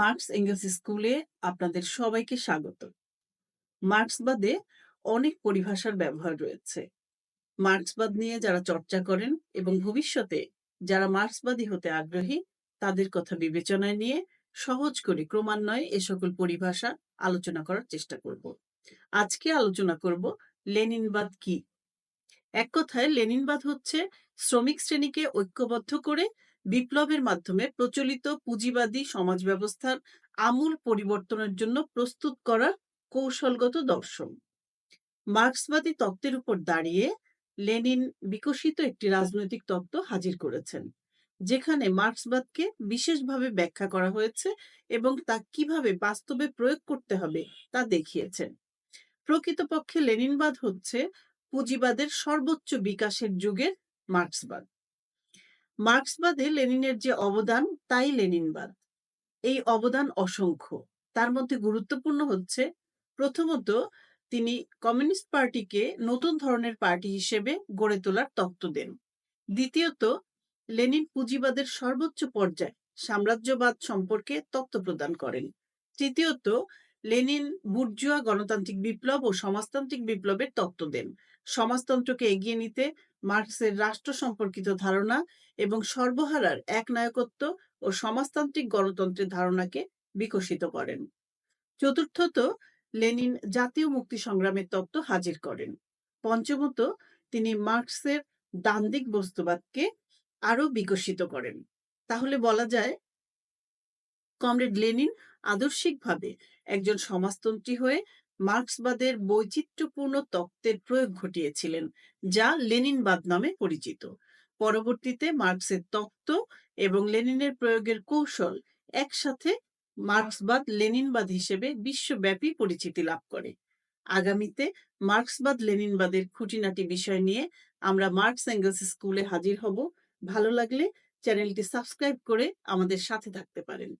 Marks angles স্কুলে আপনাদের সবাইকে স্বাগত। মার্ক্সবাদে অনেক পরিভাষার ব্যবহার রয়েছে। মার্ক্সবাদ নিয়ে যারা চর্চা করেন এবং ভবিষ্যতে যারা মার্ক্সবাদী হতে আগ্রহী, তাদের কথা বিবেচনায় নিয়ে সহজ করে ক্রমান্বয়ে এ সকল পরিভাষা আলোচনা করার চেষ্টা করব। আজকে আলোচনা করব লেনিনবাদ কি? এক কথায় লেনিনবাদ হচ্ছে শ্রমিক শ্রেণীকে ঐক্যবদ্ধ করে বিপ্লবের মাধ্যমে প্রচলিত পুঁজিবাদী সমাজ ব্যবস্থার আমূল পরিবর্তনের জন্য প্রস্তুত করার কৌশলগত দর্শন। মার্ক্সবাদী তত্ত্বের উপর দাঁড়িয়ে লেনিন বিকশিত একটি রাজনৈতিক তত্ত্ব হাজির করেছেন, যেখানে মার্ক্সবাদকে বিশেষভাবে ব্যাখ্যা করা হয়েছে এবং তা কীভাবে বাস্তবে প্রয়োগ করতে হবে তা দেখিয়েছেন। প্রকৃতপক্ষে লেনিনবাদ হচ্ছে পুঁজিবাদের সর্বোচ্চ বিকাশের যুগের মার্ক্সবাদ। মার্ক্সবাদে লেনিনের যে অবদান, তাই লেনিনবাদ। এই অবদান অসংখ্য। তার মধ্যে গুরুত্বপূর্ণ হচ্ছে, প্রথমত, তিনি কমিউনিস্ট পার্টিকে নতুন ধরনের পার্টি হিসেবে গড়ে তোলার তত্ত্ব দেন। দ্বিতীয়ত, লেনিন পুঁজিবাদের সর্বোচ্চ পর্যায়ে সাম্রাজ্যবাদ সম্পর্কে তত্ত্ব প্রদান করেন। তৃতীয়ত লেনিন বুর্জুয়া গণতান্ত্রিক বিপ্লব ও সমাজতান্ত্রিক বিপ্লবের তত্ত্ব দেন। সমাজতন্ত্রকে এগিয়ে নিতে মার্কসের রাষ্ট্র সম্পর্কিত ধারণা এবং সর্বহারার একনায়কত্ব ও সমাজতান্ত্রিক গণতন্ত্রের ধারণাকে বিকশিত করেন। চতুর্থত, লেনিন জাতীয় মুক্তি সংগ্রামের তত্ত্ব হাজির করেন। পঞ্চমত, তিনি মার্কসের দান্দিক বস্তুবাদকে আরও বিকশিত করেন। তাহলে বলা যায়, কমরেড লেনিন আদর্শিকভাবে একজন সমাজতন্ত্রী হয়ে মার্ক্সবাদের বৈচিত্র্যপূর্ণ তত্ত্বের প্রয়োগ ঘটিয়েছিলেন, যা লেনিনবাদ নামে পরিচিত। পরবর্তীতে মার্ক্সের তত্ত্ব এবং লেনিনের প্রয়োগের কৌশল একসাথে মার্ক্সবাদ লেনিনবাদ হিসেবে বিশ্বব্যাপী পরিচিতি লাভ করে। আগামীতে মার্ক্সবাদ লেনিনবাদের খুঁটিনাটি বিষয় নিয়ে আমরা মার্কস অ্যাঙ্গেলস স্কুলে হাজির হব। ভালো লাগলে চ্যানেলটি সাবস্ক্রাইব করে আমাদের সাথে থাকতে পারেন।